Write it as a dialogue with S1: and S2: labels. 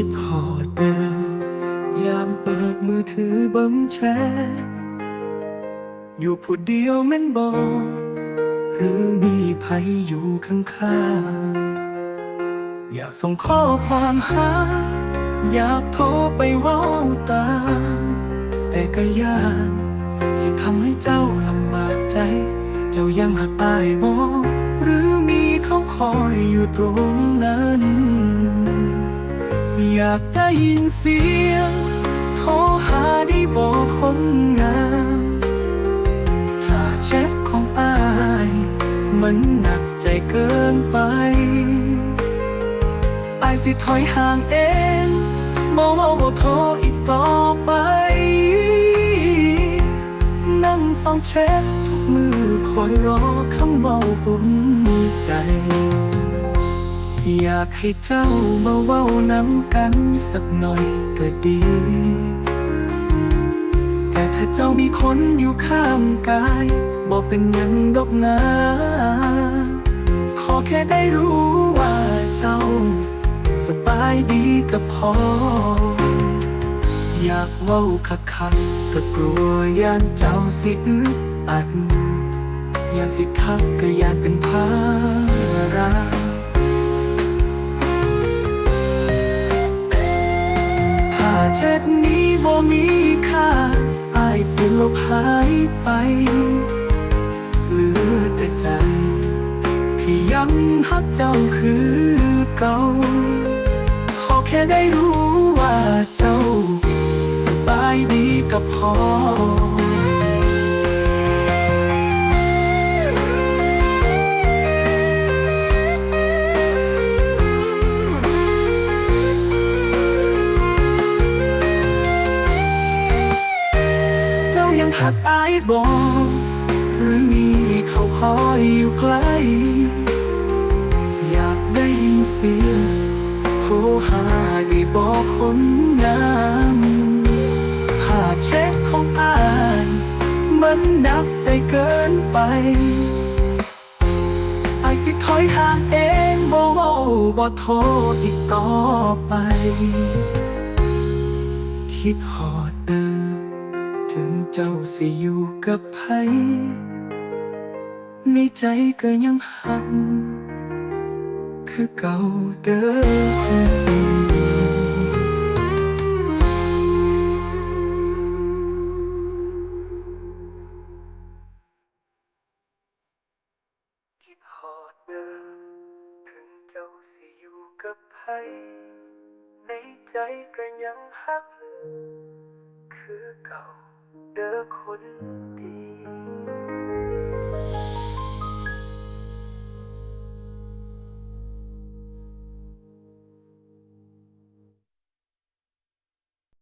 S1: ิดหอดเดิมยามเปิดมือถือเบิ่งแชทอยู่ผู้เดียวแม่นบอก หรือมีภัยอยู่ข้างๆอยากส่งข้อความหา อยากโทรไปว้าตา แต่ก็ยานสิทำให้เจ้าลำบากใจ เจ้ายังหักตายบอหรือมีเขาคอยอยู่ตรงนั้น อยากได้ยินเสียงโทรหาได้บอกคนงามถ้าแชทของอาย มันหนักใจเกินไปอายสิถอยห่างเองบอกว่าบ่โทรอีกต่อไป นั่งส่องแชททุกมือคอยรอคำเบาอุ่นใจ อยากให้เจ้ามาเว้าำกันสักหน่อยก็ดี แต่ถ้าเจ้ามีคนอยู่ข้างกายบอกเป็นยังดอกนะขอแค่ได้รู้ว่าเจ้า สบายดีก็พอ อยากเว้าคักคักก็กลัวยานเจ้าสิอึดอัด อยากสิคักก็อยากเป็นภา ระถ้าแชทนี้บ่มีค่าอายสิลบหายไป เหลือแต่ใจ ที่ยังฮักเจ้าคือเก่า ขอแค่ได้รู้ว่าเจ้า สบายดีกับพอ ยังหักอายบอกหรือมีเขาคอยอยู่ใกล้อยากได้ยินเสียงโทรหาได้บอกคนงามหาเช็คของอายมันนักใจเกินไปอายสิถอยห่างเองบ่เว้าบ่โทษอีกต่อไป คิดหอ เจ้าสิอยู่กับไผในใจก็ยังหักคือเก่าเดิมคิดหอดเดิมถึงเจ้าสิอยู่กับไผในใจก็ยังหักคือเก่า เด้อคนดี